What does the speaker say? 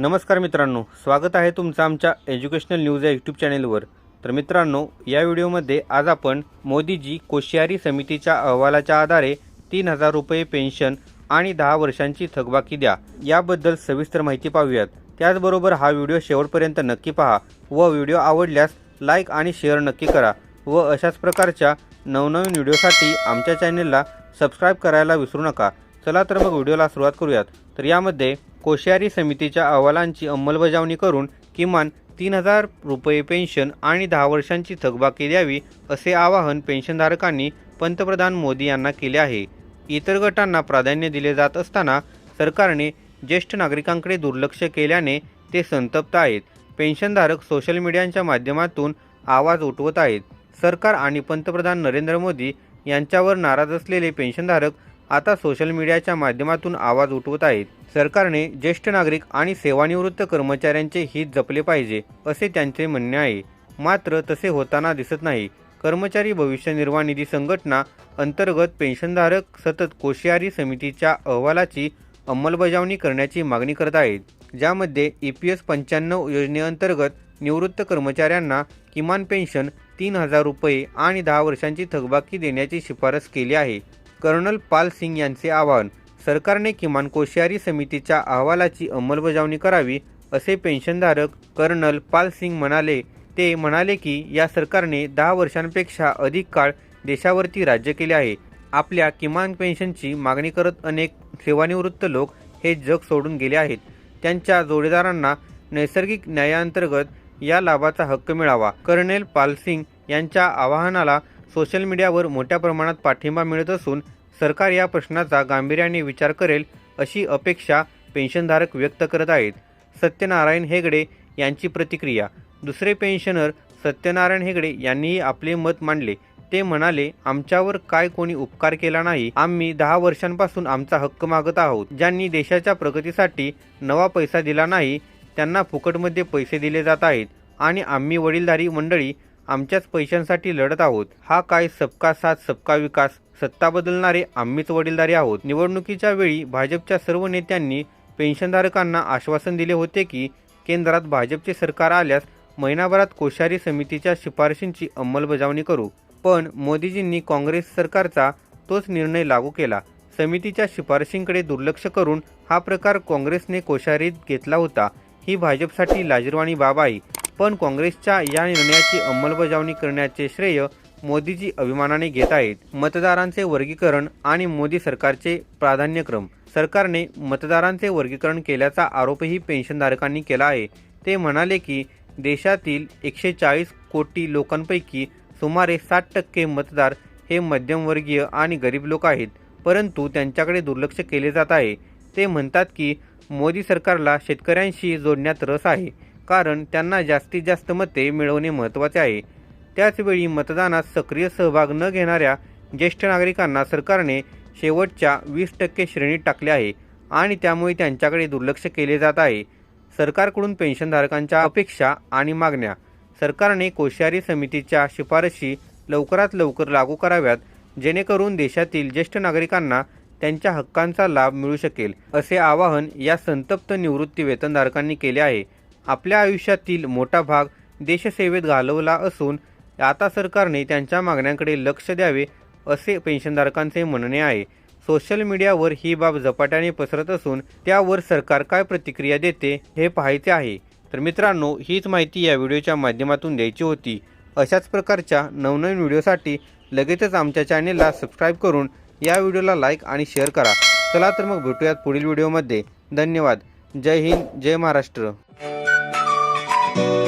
नमस्कार मित्रांनो स्वागत आहे तुमचं आमच्या एज्युकेशनल न्यूज या यूट्यूब चॅनेलवर तर मित्रांनो या व्हिडिओमध्ये आज आपण मोदीजी कोश्यारी समितीच्या अहवालाच्या आधारे तीन हजार रुपये पेन्शन आणि दहा वर्षांची थकबाकी द्या याबद्दल सविस्तर माहिती पाहूयात. त्याचबरोबर हा व्हिडिओ शेवटपर्यंत नक्की पहा व व्हिडिओ आवडल्यास लाईक आणि शेअर नक्की करा व अशाच प्रकारच्या नवनवीन व्हिडिओसाठी आमच्या चॅनेलला सबस्क्राईब करायला विसरू नका. चला तर मग व्हिडिओला सुरुवात करूयात. तर यामध्ये कोश्यारी समितीच्या अहवालांची अंमलबजावणी करून किमान तीन हजार रुपये पेन्शन आणि दहा वर्षांची थकबाकी द्यावी असे आवाहन पेन्शनधारकांनी पंतप्रधान मोदी यांना केले आहे. इतर गटांना प्राधान्य दिले जात असताना सरकारने ज्येष्ठ नागरिकांकडे दुर्लक्ष केल्याने ते संतप्त आहेत. पेन्शनधारक सोशल मीडियाच्या माध्यमातून आवाज उठवत आहेत. सरकार आणि पंतप्रधान नरेंद्र मोदी यांच्यावर नाराज असलेले पेन्शनधारक आता सोशल मीडियाच्या माध्यमातून आवाज उठवत आहेत. सरकारने ज्येष्ठ नागरिक आणि सेवानिवृत्त कर्मचाऱ्यांचे हित जपले पाहिजे असे त्यांचे म्हणणे आहे. मात्र तसे होताना दिसत नाही. कर्मचारी भविष्य निर्वाह निधी संघटना अंतर्गत पेन्शनधारक सतत कोशियारी समितीच्या अहवालाची अंमलबजावणी करण्याची मागणी करत आहेत. ज्यामध्ये ई पी एस पंच्याण्णव योजनेअंतर्गत निवृत्त कर्मचाऱ्यांना किमान पेन्शन तीन हजार रुपये आणि दहा वर्षांची थकबाकी देण्याची शिफारस केली आहे. कर्नल पाल सिंग यांचे आवाहन. सरकारने किमान कोश्यारी समितीच्या अहवालाची अंमलबजावणी करावी असे पेन्शनधारक कर्नल पाल सिंग म्हणाले. ते म्हणाले की या सरकारने दहा वर्षांपेक्षा अधिक काळ देशावरती राज्य केले आहे. आपल्या किमान पेन्शनची मागणी करत अनेक सेवानिवृत्त लोक हे जग सोडून गेले आहेत. त्यांच्या जोडीदारांना नैसर्गिक न्यायाअंतर्गत या लाभाचा हक्क मिळावा. कर्नेल पालसिंग यांच्या आवाहनाला सोशल मीडियावर मोठ्या प्रमाणात पाठिंबा मिळत असून सरकार या प्रश्नाचा गांभीर्याने विचार करेल अशी अपेक्षा पेन्शनधारक व्यक्त करत आहेत. सत्यनारायण हेगडे यांची प्रतिक्रिया. दुसरे पेन्शनर सत्यनारायण हेगडे यांनीही आपले मत मांडले. ते म्हणाले आमच्यावर काय कोणी उपकार केला नाही. आम्ही दहा वर्षांपासून आमचा हक्क मागत आहोत. ज्यांनी देशाच्या प्रगतीसाठी नवा पैसा दिला नाही त्यांना फुकटमध्ये पैसे दिले जात आहेत आणि आम्ही वडीलधारी मंडळी आमच्याच पैशांसाठी लढत आहोत. हा काय सबका साथ सबका विकास सत्ता बदलणारे आम्हीच वडीलधारी आहोत. निवडणुकीच्या वेळी भाजपच्या सर्व नेत्यांनी पेन्शनधारकांना आश्वासन दिले होते की केंद्रात भाजपचे सरकार आल्यास महिनाभरात कोश्यारी समितीच्या शिफारशींची अंमलबजावणी करू. पण मोदीजींनी काँग्रेस सरकारचा तोच निर्णय लागू केला. समितीच्या शिफारशींकडे दुर्लक्ष करून हा प्रकार काँग्रेसने कोश्यारीत घेतला होता. ही भाजपसाठी लाजिरवाणी बाब आहे. पण काँग्रेसच्या या निर्णयाची अंमलबजावणी करण्याचे श्रेय मोदीजी अभिमानाने घेत आहेत. मतदारांचे वर्गीकरण आणि मोदी सरकारचे प्राधान्यक्रम. सरकारने मतदारांचे वर्गीकरण केल्याचा आरोपही पेन्शनधारकांनी केला आहे. ते म्हणाले की देशातील एकशे चाळीस कोटी लोकांपैकी सुमारे साठ टक्के मतदार हे मध्यमवर्गीय आणि गरीब लोक आहेत परंतु त्यांच्याकडे दुर्लक्ष केले जात आहे. ते म्हणतात की मोदी सरकारला शेतकऱ्यांशी जोडण्यात रस आहे. कारण त्यांना जास्तीत जास्त मते मिळवणे महत्त्वाचे आहे. त्याचवेळी मतदानात सक्रिय सहभाग न घेणाऱ्या ज्येष्ठ नागरिकांना सरकारने शेवटच्या वीस टक्के श्रेणीत टाकले आहे आणि त्यामुळे त्यांच्याकडे दुर्लक्ष केले जात आहे. सरकारकडून पेन्शनधारकांच्या अपेक्षा आणि मागण्या सरकारने कोश्यारी समितीच्या शिफारशी लवकरात लवकर लागू कराव्यात जेणेकरून देशातील ज्येष्ठ नागरिकांना त्यांच्या हक्कांचा लाभ मिळू शकेल असे आवाहन या संतप्त निवृत्ती वेतनधारकांनी केले आहे. आपल्या आयुष्यातील मोठा भाग देशसेवेत घालवला असून आता सरकारने त्यांच्या मागण्यांकडे लक्ष द्यावे असे पेन्शनधारकांचे म्हणणे आहे. सोशल मीडियावर ही बाब झपाट्याने पसरत असून त्यावर सरकार काय प्रतिक्रिया देते हे पाहायचे आहे. तर मित्रांनो हीच माहिती या व्हिडिओच्या माध्यमातून द्यायची होती. अशाच प्रकारच्या नवनवीन व्हिडिओसाठी लगेचच आमच्या चॅनेलला सबस्क्राईब करून या व्हिडिओला लाईक आणि शेअर करा. चला तर मग भेटूयात पुढील व्हिडिओमध्ये. धन्यवाद. जय हिंद जय महाराष्ट्र. Thank you.